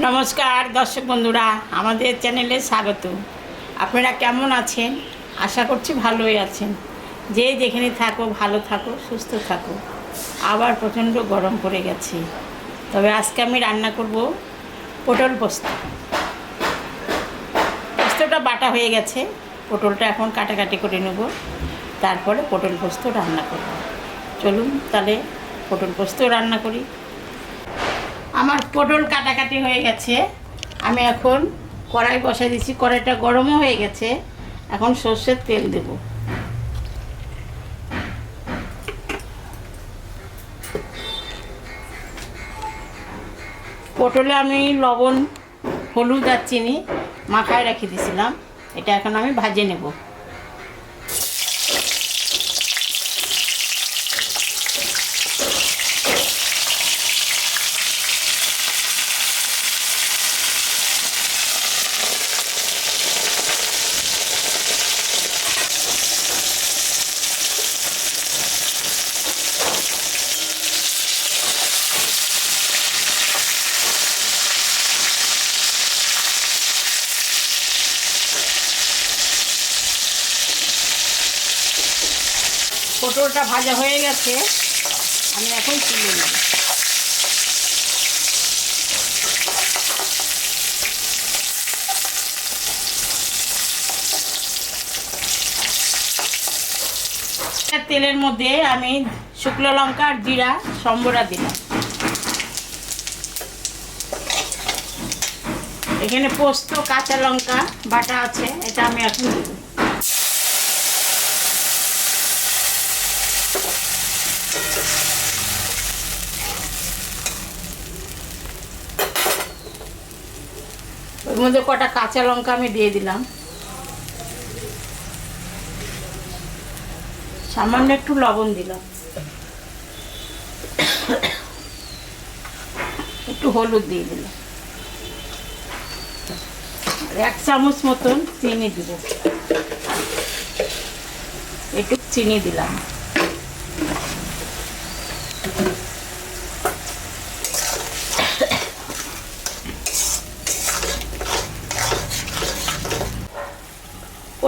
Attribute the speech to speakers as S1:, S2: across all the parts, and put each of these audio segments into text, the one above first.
S1: নমস্কার, দর্শক বন্ধুরা, আমাদের চ্যানেলে স্বাগত। আপনারা কেমন আছেন? আশা করছি ভালোই আছেন। যে যেখানে থাকো, ভালো থাকো, সুস্থ থাকো। আবার প্রচণ্ড গরম পড়ে গেছে। তবে আজকে আমি রান্না করব পটল পোস্ত। পোস্তটা বাটা হয়ে গেছে। পটলটা এখন কাটাকাটি করে নেব। তারপরে পটল পোস্ত রান্না করব। চলুন তাহলে পটল পোস্ত রান্না করি। আমার পটল কাটাকাটি হয়ে গেছে। আমি এখন কড়াই বসাই দিচ্ছি কড়াইটা গরমও হয়ে গেছে। এখন সর্ষের তেল দেব। পটলে আমি লবণ, হলুদ আর চিনি মাখায় রেখে দিয়েছিলাম এটা এখন আমি ভাজে নেব। পটলটা ভাজা হয়ে গেছে, আমি এখন তুলে নেব। তেলের মধ্যে আমি শুকনো লঙ্কা আর জিরা সম্বরা দিলাম। এখানে পোস্ত, কাঁচা লঙ্কা বাটা আছে, এটা আমি এখন দেবো মধ্যে কটা কাঁচা লঙ্কা আমি দিয়ে দিলাম। সামান্য একটু লবণ দিলাম। একটু হলুদ দিয়ে দিলাম। এক চামচ মতন চিনি দিব। একটু চিনি দিলাম।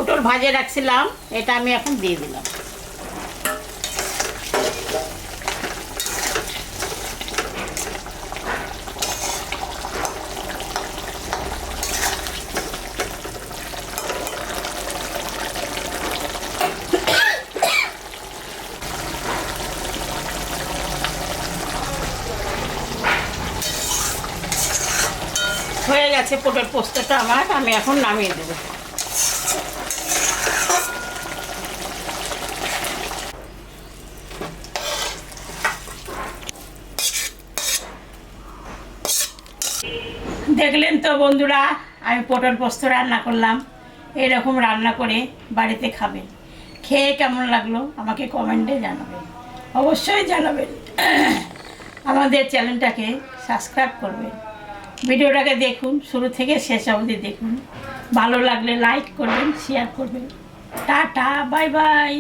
S1: পটল ভাজে রাখছিলাম, এটা আমি এখন দিয়ে দিলাম। হয়ে গেছে পটল পোস্তটা আমার, আমি এখন নামিয়ে দেবো। দেখলেন তো বন্ধুরা, আমি পটল পোস্ত রান্না করলাম। এরকম রান্না করে বাড়িতে খাবেন। খেয়ে কেমন লাগল আমাকে কমেন্টে জানাবেন। অবশ্যই জানাবেন। আমাদের চ্যানেলটাকে সাবস্ক্রাইব করবেন। ভিডিওটাকে দেখুন, শুরু থেকে শেষ অবধি দেখুন। ভালো লাগলে লাইক করবেন শেয়ার করবেন। Tata, bye bye.